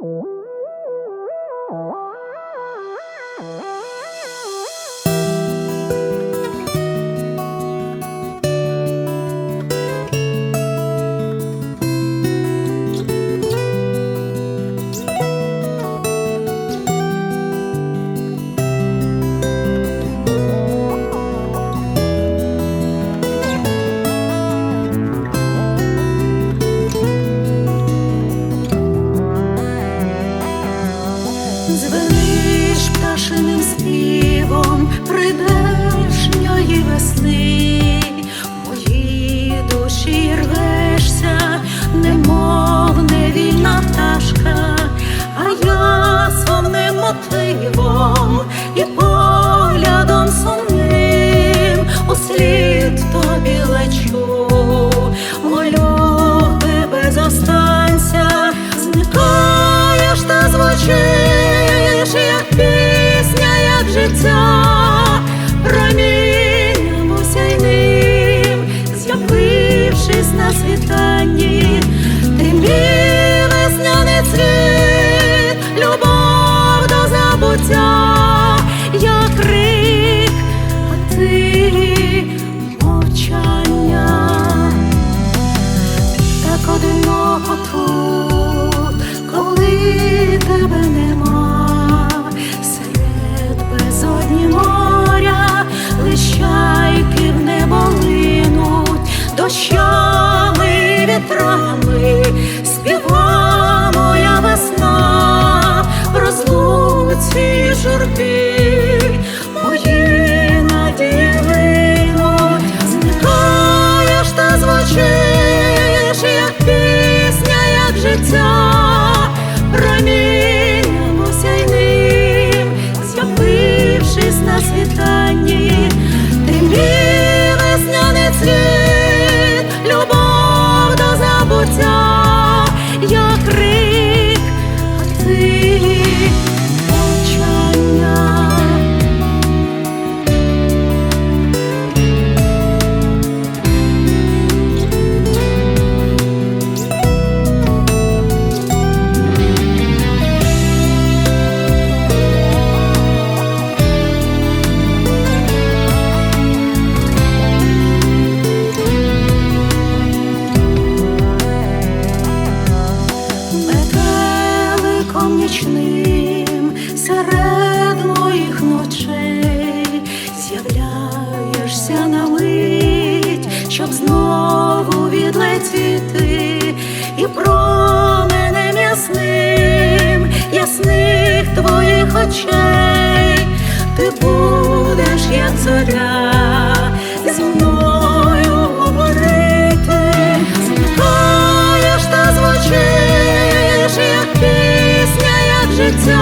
Mm-hmm. Прийдешньої весни, В моїй душі рвешся, немов невільна пташка, а я сонним мотивом і поглядом сумним услід тобі лечу, на світанні, ти мій весняний цвіт, любов до забуття, вітрами, співа моя весна, в розлуці журби, мої надії та звучиш, як пісня, як життя, промінням осяйним, з'явившись на світанні, ти весняний цвіт, нічним серед моїх ночей з'являєшся на мить, щоб знову відлетіти і променем ясним, ясних твоїх очей, зникаєш та